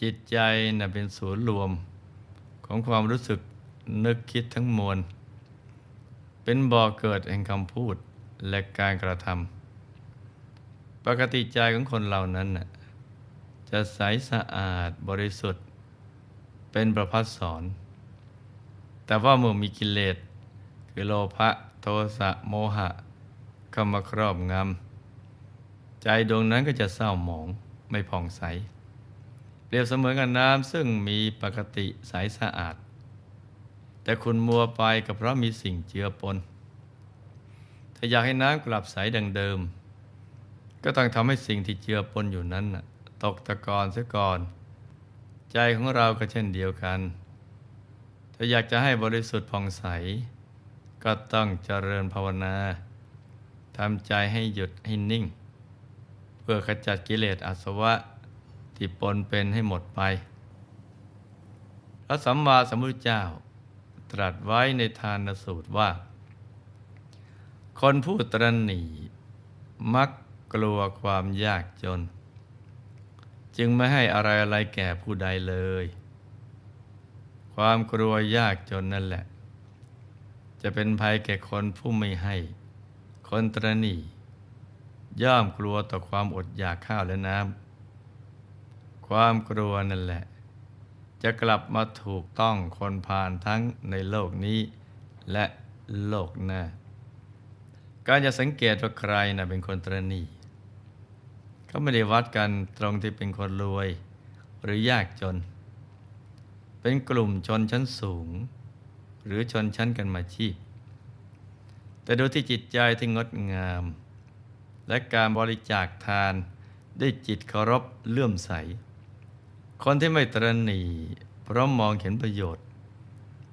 จิตใจน่ะเป็นศูนย์รวม ของความรู้สึกนึกคิดทั้งมวล เป็นบ่อเกิดแห่งคำพูดและการกระทำปกติใจของคนเหล่านั้นน่ะจะใสสะอาดบริสุทธิ์ เป็นประพัดสอน แต่ว่าเมื่อมีกิเลสคือโลภะโทสะโมหะเข้ามาครอบงำใจดวงนั้นก็จะเศร้าหมองไม่ผ่องใส เปรียบเสมือนกับน้ำซึ่งมีปกติใสสะอาด แต่คุณมัวไปก็เพราะมีสิ่งเจือปน ถ้าอยากให้น้ำกลับใสดังเดิม ก็ต้องทำให้สิ่งที่เจือปนอยู่นั้นตกตะกอนเสียก่อน ใจของเราก็เช่นเดียวกัน ถ้าอยากจะให้บริสุทธิ์ผ่องใส ก็ต้องเจริญภาวนาทำใจให้หยุดให้นิ่ง เพื่อขจัดกิเลสอาสวะ ที่ปนเป็นให้หมดไป พระสัมมาสัมพุทธเจ้า ตรัสไว้ในทานสูตรว่า คนผู้ตรณีมักกลัวความยากจน จึงไม่ให้อะไรอะไรแก่ผู้ใดเลย ความกลัวยากจนนั่นแหละ จะเป็นภัยแก่คนผู้ไม่ให้ คนตรณีย่อมกลัวต่อความอดอยากข้าวและน้ำ ความกลัวนั่นแหละ จะกลับมาถูกต้องคนผ่านทั้งในโลกนี้ และโลกหน้า การจะสังเกตว่าใครนะเป็นคนตรณีเขาไม่ได้วัดกันตรงที่เป็นคนรวย หรือยากจน เป็นกลุ่มชนชั้นสูง หรือชนชั้นกันมาชีพ แต่ดูที่จิตใจที่งดงาม และการบริจาคทานด้วยจิตเคารพเลื่อมใส คนที่ไม่ตรณีเพราะมองเห็นประโยชน์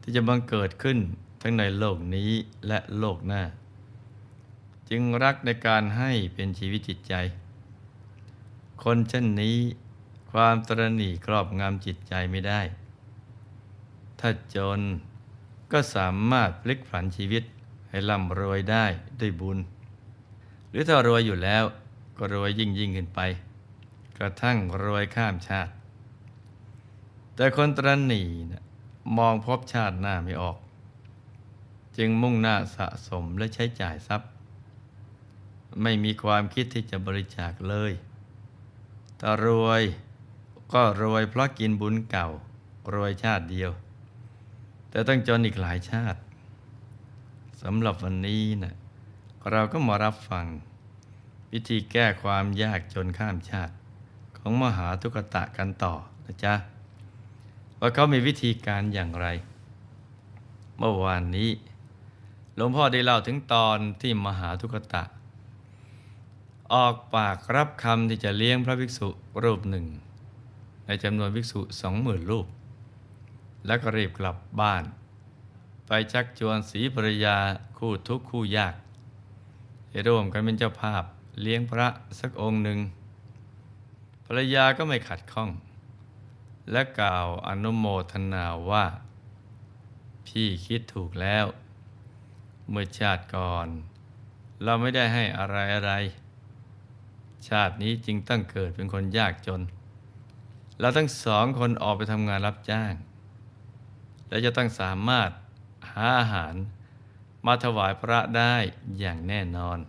ที่จะบังเกิดขึ้นทั้งในโลกนี้และโลกหน้า จึงรักในการให้เป็นชีวิตจิตใจ คนเช่นนี้ความตรณีครอบงำจิตใจไม่ได้ ถ้าจนก็สามารถพลิกผันชีวิตให้ร่ำรวยได้ด้วยบุญ หรือถ้ารวยอยู่แล้วก็รวยยิ่งยิ่งขึ้นไป กระทั่งรวยข้ามชาติ แต่คนตรณีนะมองพบชาติหน้าไม่ออก จึงมุ่งหน้าสะสมและใช้จ่ายทรัพย์ ไม่มีความคิดที่จะบริจาคเลยแต่รวยก็รวยเพราะกินบุญเก่ารวยชาติเดียว แต่ต้องจนอีกหลายชาติสำหรับวันนี้นะเราก็มารับฟัง วิธีแก้ความยากจนข้ามชาติ ของมหาทุกตะกันต่อนะจ๊ะ ว่าเขามีวิธีการอย่างไร เมื่อวานนี้หลวงพ่อได้เล่าถึงตอนที่มหาทุกตะ ออกปากรับคำที่จะเลี้ยงพระภิกษุรูปหนึ่ง ในจำนวนภิกษุสองหมื่นรูป แล้วก็รีบกลับบ้าน ไปชักชวนสีภรยาคู่ทุกคู่ยากให้ร่วมกันเป็นเจ้าภาพเลี้ยงพระสักองค์หนึ่งภรรยาก็ไม่ขัดข้อง และกล่าวอนุโมทนาว่า พี่คิดถูกแล้ว เมื่อชาติก่อน เราไม่ได้ให้อะไรอะไร ชาตินี้จึงต้องเกิดเป็นคนยากจน เราทั้งสองคนออกไปทำงานรับจ้าง และจะต้องสามารถหาอาหารมาถวายพระได้อย่างแน่นอน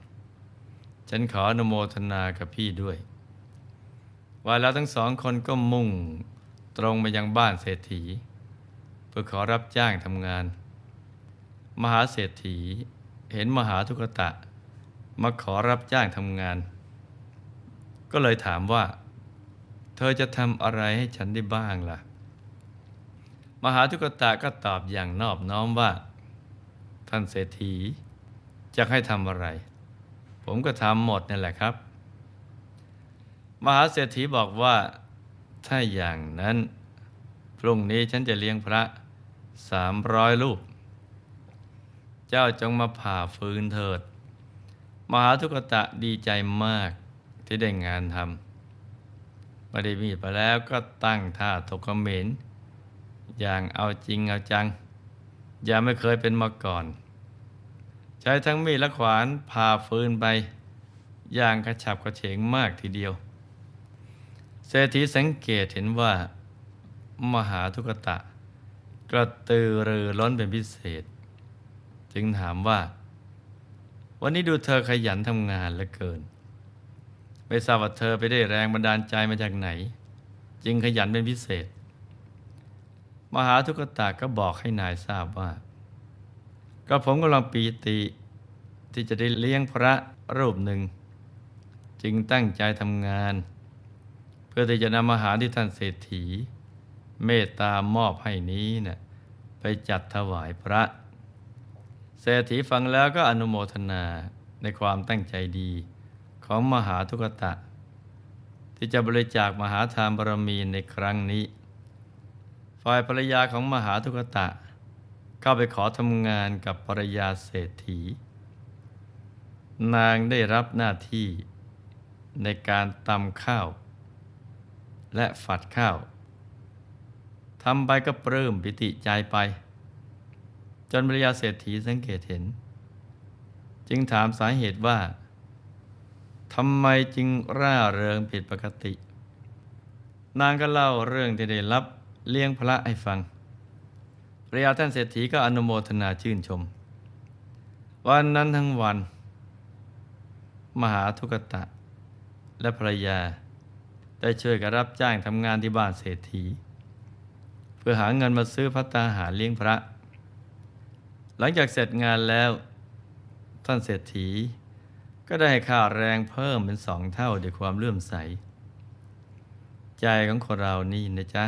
ฉันขออนุโมทนากับพี่ด้วย ว่าแล้วทั้งสองคนก็มุ่ง ตรงไปยังบ้านเศรษฐี เพื่อขอรับจ้างทำงาน มหาเศรษฐีเห็นมหาทุกตะ มาขอรับจ้างทำงาน ก็เลยถามว่า เธอจะทำอะไรให้ฉันได้บ้างล่ะ มหาทุกตะก็ตอบอย่างนอบน้อมว่า ท่านเศรษฐีจะให้ทำอะไร ผมก็ทำหมดนั่นแหละครับ มหาเศรษฐีบอกว่า ถ้าอย่างนั้น พรุ่งนี้ฉันจะเลี้ยงพระสามร้อยรูป เจ้าจงมาผ่าฟืนเถิด มหาทุกตะดีใจมากที่ได้งานทำม่ได้มีดไปแล้วก็ตั้งท่าตกเขมรอย่างเอาจริงเอาจัง อย่าไม่เคยเป็นมาก่อน ใช้ทั้งมีดและขวานผ่าฟืนไป อย่างกระฉับกระเฉงมากทีเดียว เศรษฐีสังเกตเห็นว่า มหาทุกตะ กระตือรือร้นเป็นพิเศษ จึงถามว่า วันนี้ดูเธอขยันทำงานเหลือเกิน ไม่ทราบว่าเธอไปได้แรงบันดาลใจมาจากไหน จึงขยันเป็นพิเศษ มหาทุกตะก็บอกให้นายทราบว่า ก็ผมกำลังปีติที่จะได้เลี้ยงพระรูปหนึ่ง จึงตั้งใจทำงาน พื่อที่จะนำอาหารที่ท่านเศรษฐี เมตตามอบให้นี้เนะ่ยไปจัดถวายพระ เศรษฐีฟังแล้วก็อนุโมทนาในความตั้งใจดีของมหาทุกตะ ที่จะบริจาคมหาทานบารมีในครั้งนี้ ฝ่ายภรรยาของมหาทุกตะ เข้าไปขอทำงานกับภรรยาเศรษฐี นางได้รับหน้าที่ในการตำข้าว และฝัดข้าวทำไปก็ปลื้มปิติใจไป จนภรรยาเศรษฐีสังเกตเห็น จึงถามสาเหตุว่าทำไมจึงร่าเริงผิดปกติ นางก็เล่าเรื่องที่ได้รับเลี้ยงพระให้ฟังภรรยาท่านเศรษฐีก็อนุโมทนาชื่นชม วันนั้นทั้งวัน มหาทุกตะ และภรรยา ได้ช่วยกันรับจ้างทำงานที่บ้านเศรษฐี เพื่อหาเงินมาซื้อพัตตาหารเลี้ยงพระ หลังจากเสร็จงานแล้ว ท่านเศรษฐี ก็ได้ค่าแรงเพิ่มเป็นสองเท่าด้วยความเลื่อมใส ใจของคนเรานี่นะจ๊ะ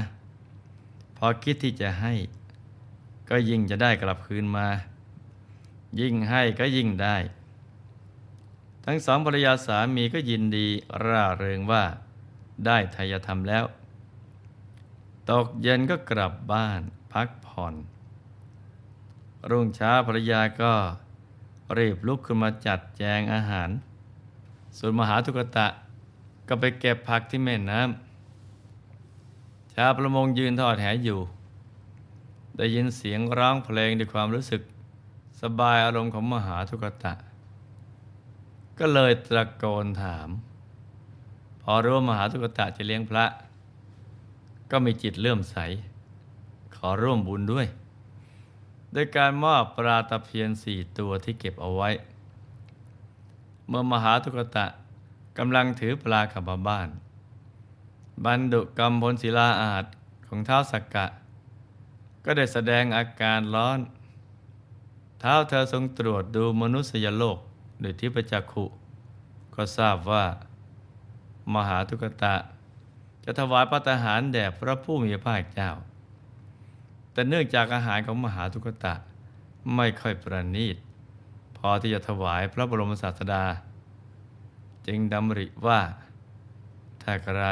พอคิดที่จะให้ ก็ยิ่งจะได้กลับคืนมา ยิ่งให้ก็ยิ่งได้ ทั้งสองภรรยาสามีก็ยินดีร่าเริงว่า ได้ทายธรรมแล้ว ตกเย็นก็กลับบ้านพักผ่อน รุ่งเช้าภรรยาก็รีบลุกขึ้นมาจัดแจงอาหาร ส่วนมหาทุกตะก็ไปเก็บผักที่แม่น้ำชาวประมงยืนทอดแหอยู่ ได้ยินเสียงร้องเพลงด้วยความรู้สึก สบายอารมณ์ของมหาทุกตะ ก็เลยตะโกนถาม พอรู้ว่ามหาทุกตะจะเลี้ยงพระ ก็มีจิตเลื่อมใส ขอร่วมบุญด้วย โดยการมอบปลาตะเพียนสี่ตัวที่เก็บเอาไว้ เมื่อมหาทุกตะกำลังถือปลากลับมาบ้านบันดุกรรมพลศิลาอาจของเท้าสักกะ ก็ได้แสดงอาการร้อน เท้าเธอทรงตรวจดูมนุษยโลกโดยทิพจักขุ ก็ทราบว่า มหาทุกตะ จะถวายพระทหารแด่พระผู้มีพระภาคเจ้า แต่เนื่องจากอาหารของมหาทุกตะไม่ค่อยประณีต พอที่จะถวายพระบรมศาสดา จึงดำริว่า ถ้าใคร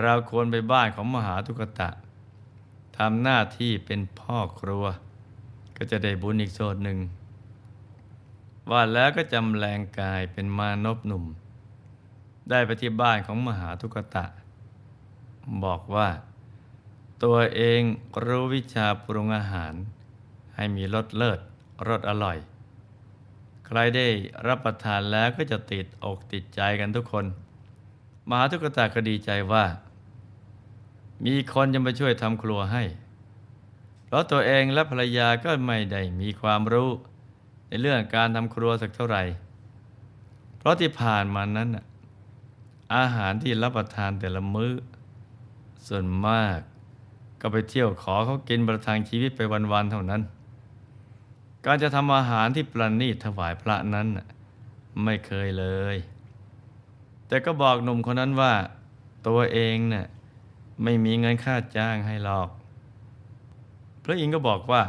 เราควรไปบ้านของมหาทุกตะทำหน้าที่เป็นพ่อครัว ก็จะได้บุญอีกโซนหนึ่งว่าแล้วก็จำแรงกายเป็นมานพหนุ่ม ได้ไปที่บ้านของมหาทุกตะ บอกว่า ตัวเองรู้วิชาปรุงอาหาร ให้มีรสเลิศรสอร่อย ใครได้รับประทานแล้วก็จะติดอกติดใจกันทุกคน มหาทุกตะก็ดีใจว่า มีคนจะมาช่วยทำครัวให้ เพราะตัวเองและภรรยาก็ไม่ได้มีความรู้ ในเรื่องการทำครัวสักเท่าไหร่ เพราะที่ผ่านมานั้นน่ะ อาหารที่รับประทานแต่ละมื้อ ส่วนมาก ก็ไปเที่ยวขอเขากินประทังชีวิตไปวันๆเท่านั้น การจะทำอาหารที่ประณีตถวายพระนั้นไม่เคยเลย แต่ก็บอกหนุ่มคนนั้นว่า ตัวเองเนี่ยไม่มีเงินค่าจ้างให้หรอก พระอินทร์ก็บอกว่า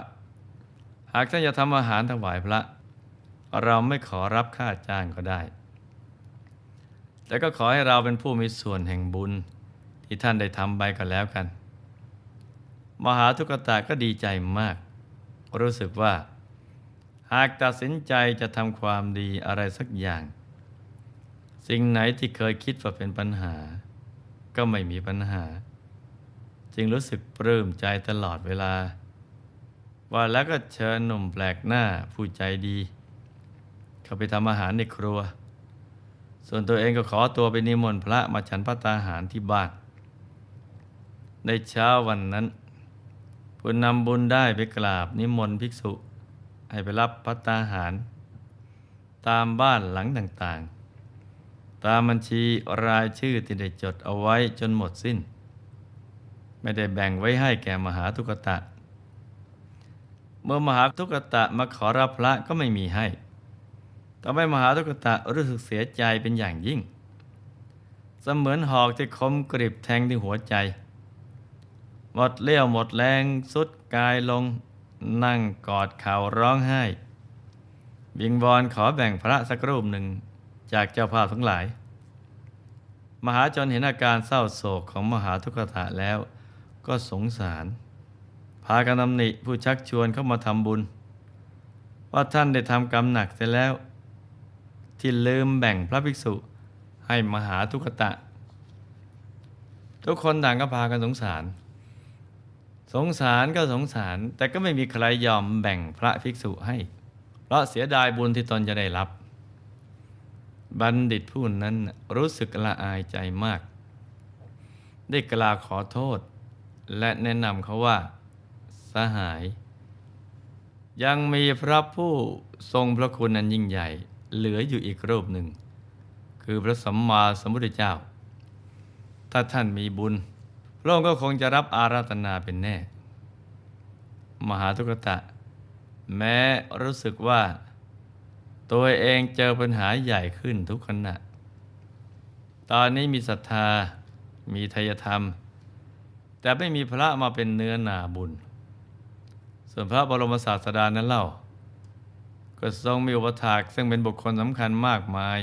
หากท่านจะทำอาหารถวายพระ เราไม่ขอรับค่าจ้างก็ได้ แต่ก็ขอให้เราเป็นผู้มีส่วนแห่งบุญ ที่ท่านได้ทำไปก็แล้วกัน มหาทุกตะก็ดีใจมาก รู้สึกว่า หากตัดสินใจจะทำความดีอะไรสักอย่าง สิ่งไหนที่เคยคิดว่าเป็นปัญหา ก็ไม่มีปัญหา จึงรู้สึกปลื้มใจตลอดเวลา ว่าแล้วก็เชิญหนุ่มแปลกหน้าผู้ใจดี เข้าไปทำอาหารในครัว ส่วนตัวเองก็ขอตัวไปนิมนต์พระมาฉันพระตาหารที่บ้าน ในเช้าวันนั้นผู้นำบุญได้ไปกราบนิมนต์ภิกษุ ให้ไปรับพัตตาหาร ตามบ้านหลังต่างๆ ตามบัญชีรายชื่อที่ได้จดเอาไว้จนหมดสิ้น ไม่ได้แบ่งไว้ให้แก่มหาทุกตะ เมื่อมหาทุกตะมาขอรับพระก็ไม่มีให้ ทำให้มหาทุกตะรู้สึกเสียใจเป็นอย่างยิ่ง เสมือนหอกที่คมกริบแทงที่หัวใจ หมดเลี้ยวหมดแรงสุดกายลง นั่งกอดเข่าร้องไห้ บิงบอลขอแบ่งพระสักรูปหนึ่งจากเจ้าภาพทั้งหลาย มหาจนเห็นอาการเศร้าโศกของมหาทุกตะแล้ว ก็สงสาร พากันตำหนิผู้ชักชวนเข้ามาทำบุญ ว่าท่านได้ทำกรรมหนักเสียแล้ว ที่ลืมแบ่งพระภิกษุให้มหาทุกตะ ทุกคนต่างก็พากันสงสาร สงสารก็สงสาร แต่ก็ไม่มีใครยอมแบ่งพระภิกษุให้ เพราะเสียดายบุญที่ตนจะได้รับ บัณฑิตผู้นั้นรู้สึกละอายใจมาก ได้กล่าวขอโทษ และแนะนำเขาว่าสหาย ยังมีพระผู้ทรงพระคุณอันยิ่งใหญ่ เหลืออยู่อีกรูปหนึ่ง คือพระสัมมาสัมพุทธเจ้า ถ้าท่านมีบุญพระองค์ก็คงจะรับอาราธนาเป็นแน่ มหาทุกตะ แม้รู้สึกว่า ตัวเองเจอปัญหาใหญ่ขึ้นทุกขณะ ตอนนี้มีศรัทธา มีทายธรรม แต่ไม่มีพระมาเป็นเนื้อนาบุญ ส่วนพระบรมศาสดานั้นเล่า ก็ทรงมีอุปถากซึ่งเป็นบุคคลสำคัญมากมาย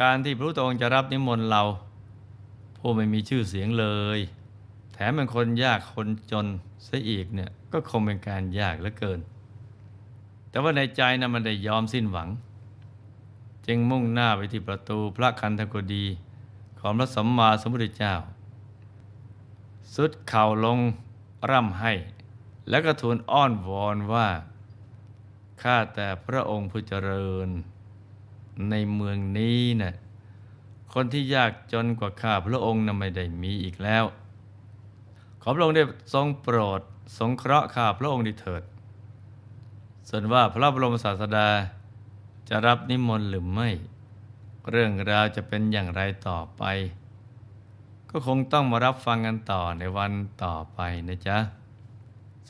การที่พระพุทธองค์จะรับนิมนต์เรา ผู้ไม่มีชื่อเสียงเลย แถมเป็นคนยากคนจนซะอีกเนี่ยก็คงเป็นการยากเหลือเกิน แต่ว่าในใจนะมันได้ยอมสิ้นหวัง จึงมุ่งหน้าไปที่ประตูพระคันธกุฎีของพระสัมมาสัมพุทธเจ้า สุดเข่าลงร่ำให้ แล้วก็ทูลอ้อนวอนว่า ข้าแต่พระองค์ผู้เจริญ ในเมืองนี้นะ่ะคนที่ยากจนกว่าข้าพระองค์นะ่ะไม่ได้มีอีกแล้ว ขอพระองค์ได้ทรงโปรดสงเคราะห์ข้าพระองค์ดีเถิด ส่วนว่าพระบรมศาสดาจะรับนิมนต์หรือไม่ เรื่องราวจะเป็นอย่างไรต่อไป ก็คงต้องมารับฟังกันต่อในวันต่อไปนะจ๊ะ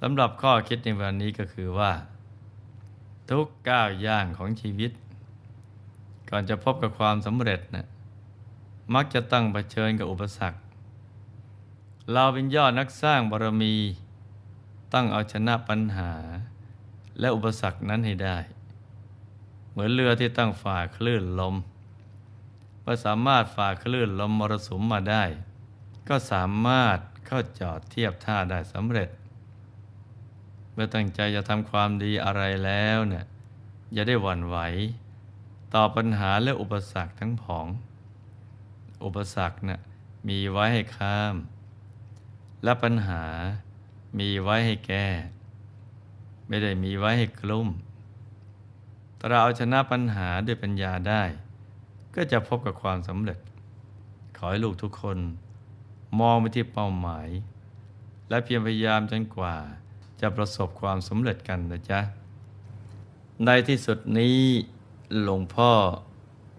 สำหรับข้อคิดในวันนี้ก็คือว่า ทุกก้าวย่างของชีวิต ก่อนจะพบกับความสำเร็จนะมักจะต้องเผชิญกับอุปสรรค เราเป็นยอดนักสร้างบารมี ต้องเอาชนะปัญหา และอุปสรรคนั้นให้ได้ เหมือนเรือที่ต้องฝ่าคลื่นลมเมื่อสามารถฝ่าคลื่นลมมรสุมมาได้ ก็สามารถเข้าจอดเทียบท่าได้สำเร็จ เมื่อตั้งใจจะทำความดีอะไรแล้วเนี่ยอย่าได้หวั่นไหว ต่อปัญหาและอุปสรรคทั้งผอง อุปสรรคน่ะมีไว้ให้ข้าม และปัญหามีไว้ให้แก้ ไม่ได้มีไว้ให้กลุ้มถ้าเราเอาชนะปัญหาด้วยปัญญาได้ ก็จะพบกับความสำเร็จ ขอให้ลูกทุกคน มองไปที่เป้าหมาย และเพียรพยายามจนกว่า จะประสบความสำเร็จกันนะจ๊ะ ในที่สุดนี้หลวงพ่อ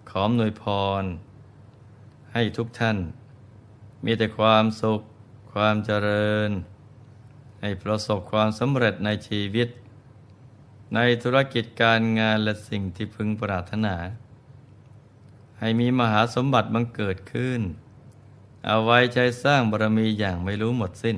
ขออำนวยพร ให้ทุกท่าน มีแต่ความสุข ความเจริญ ให้ประสบความสำเร็จในชีวิต ในธุรกิจการงานและสิ่งที่พึงปรารถนา ให้มีมหาสมบัติบังเกิดขึ้น เอาไว้ใช้สร้างบารมีอย่างไม่รู้หมดสิ้น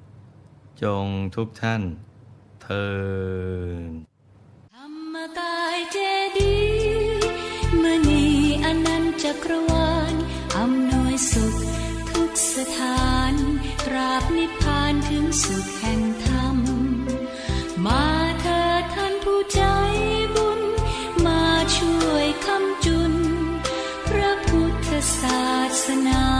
จงทุกท่านเทินธรรมกายเจดีมณีอนันจักรวาลอำนวยสุขทุกสถานตราบนิพพานถึงสุขแห่งธรรม มาเถิดท่านผู้ใจบุญ มาช่วยคำจุน พระพุทธศาสนา